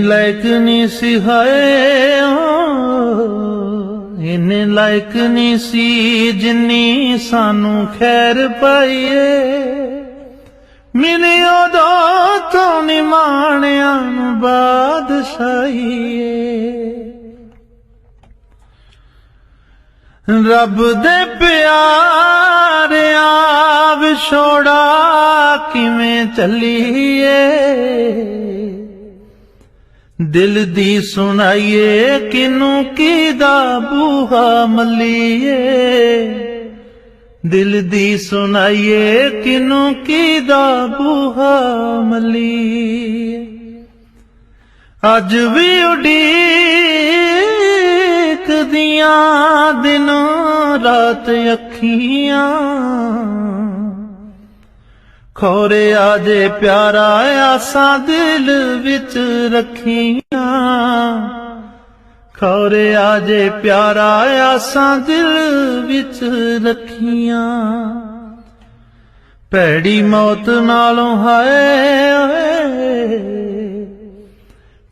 ਲਾਇਕ ਨਹੀਂ ਸੀ ਹਾਏ ਇਹਨੇ ਲਾਇਕ ਨਹੀਂ ਸੀ ਜਿੰਨੀ ਸਾਨੂੰ ਖੈਰ ਪਾਈਏ। ਮਿਲੀ ਉਦੋਂ ਤੋਂ ਨਿਮਾਣਿਆਂ ਨੂੰ ਬਾਦਸ਼ਾਹੀਏ। ਰੱਬ ਦੇ ਪਿਆਰਿਆਂ ਵਿਛੋੜਾ ਕਿਵੇਂ ਚੱਲੀਏ? ਦਿਲ ਦੀ ਸੁਣਾਈਏ ਕਿਨੂੰ ਕੀਦਾ ਬੂਹਾ ਮਲੀਏ? ਦਿਲ ਦੀ ਸੁਣਾਈਏ ਕਿਨੂੰ ਕੀਦਾ ਬੂਹਾ ਮੱਲੀਏ? ਅੱਜ ਵੀ ਉਡੀਕਦੀਆਂ ਦਿਨੋਂ, ਰਾਤ ਅੱਖੀਆਂ ਖੋਰੇ ਆਜੇ ਪਿਆਰਾ ਆਸਾਂ ਦਿਲ ਵਿੱਚ ਰੱਖੀਆਂ। ਖੋਰੇ ਆਜੇ ਪਿਆਰਾ ਆਸਾਂ ਦਿਲ ਵਿੱਚ ਰੱਖੀਆਂ। ਭੈੜੀ ਮੌਤ ਨਾਲੋਂ ਹਾਏ ਓਏ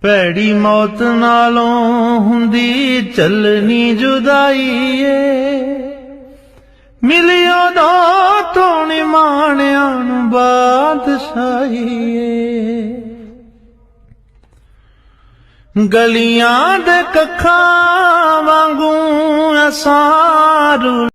ਭੈੜੀ ਮੌਤ ਨਾਲੋਂ ਹੁੰਦੀ ਚੱਲਣੀ ਜੁਦਾਈ ਏ। ਮਿਲਿਓ ਦਾ ਤੋਣੀ ਮਾਣਿਆਂ ਨੂੰ ਗਲੀਆਂ ਦੇ ਕੱਖਾਂ ਵਾਂਗੂ ਅਸਾਰੂ